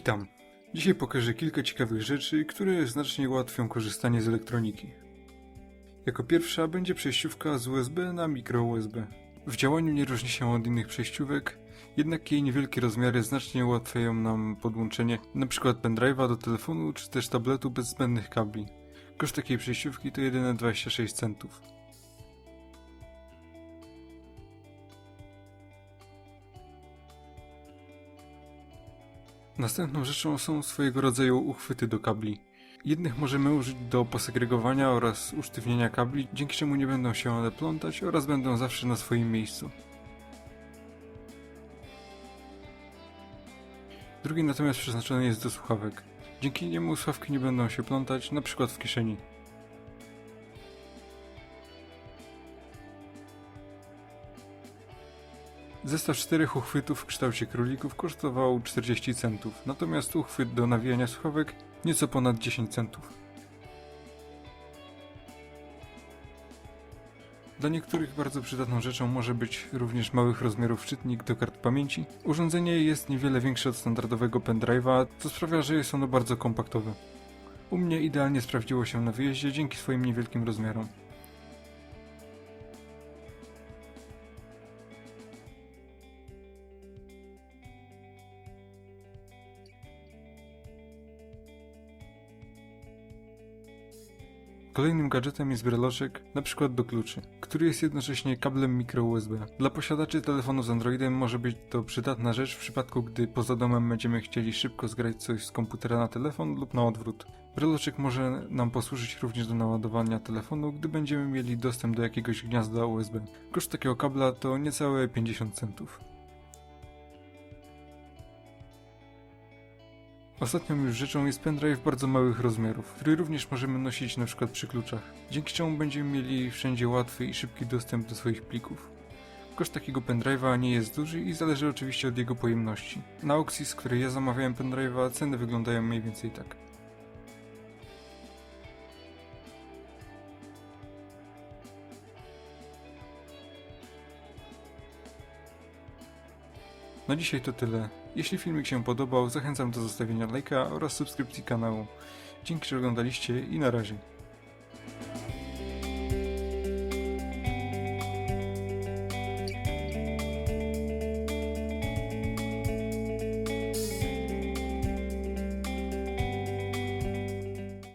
Witam. Dzisiaj pokażę kilka ciekawych rzeczy, które znacznie ułatwią korzystanie z elektroniki. Jako pierwsza będzie przejściówka z USB na mikro USB. W działaniu nie różni się od innych przejściówek, jednak jej niewielkie rozmiary znacznie ułatwiają nam podłączenie np. pendrive'a do telefonu czy też tabletu bez zbędnych kabli. Koszt takiej przejściówki to jedyne 26 centów. Następną rzeczą są swojego rodzaju uchwyty do kabli. Jednych możemy użyć do posegregowania oraz usztywnienia kabli, dzięki czemu nie będą się one plątać oraz będą zawsze na swoim miejscu. Drugi natomiast przeznaczony jest do słuchawek. Dzięki niemu słuchawki nie będą się plątać, na przykład w kieszeni. Zestaw czterech uchwytów w kształcie królików kosztował 40 centów, natomiast uchwyt do nawijania słuchawek nieco ponad 10 centów. Dla niektórych bardzo przydatną rzeczą może być również małych rozmiarów czytnik do kart pamięci. Urządzenie jest niewiele większe od standardowego pendrive'a, co sprawia, że jest ono bardzo kompaktowe. U mnie idealnie sprawdziło się na wyjeździe dzięki swoim niewielkim rozmiarom. Kolejnym gadżetem jest breloczek, przykład do kluczy, który jest jednocześnie kablem mikro USB. Dla posiadaczy telefonu z Androidem może być to przydatna rzecz w przypadku, gdy poza domem będziemy chcieli szybko zgrać coś z komputera na telefon lub na odwrót. Breloczek może nam posłużyć również do naładowania telefonu, gdy będziemy mieli dostęp do jakiegoś gniazda USB. Koszt takiego kabla to niecałe 50 centów. Ostatnią już rzeczą jest pendrive bardzo małych rozmiarów, który również możemy nosić przykład przy kluczach, dzięki czemu będziemy mieli wszędzie łatwy i szybki dostęp do swoich plików. Koszt takiego pendrive'a nie jest duży i zależy oczywiście od jego pojemności. Na aukcji, z której ja zamawiałem pendrive'a, ceny wyglądają mniej więcej tak. Na dzisiaj to tyle. Jeśli filmik się podobał, zachęcam do zostawienia lajka oraz subskrypcji kanału. Dzięki, że oglądaliście i na razie.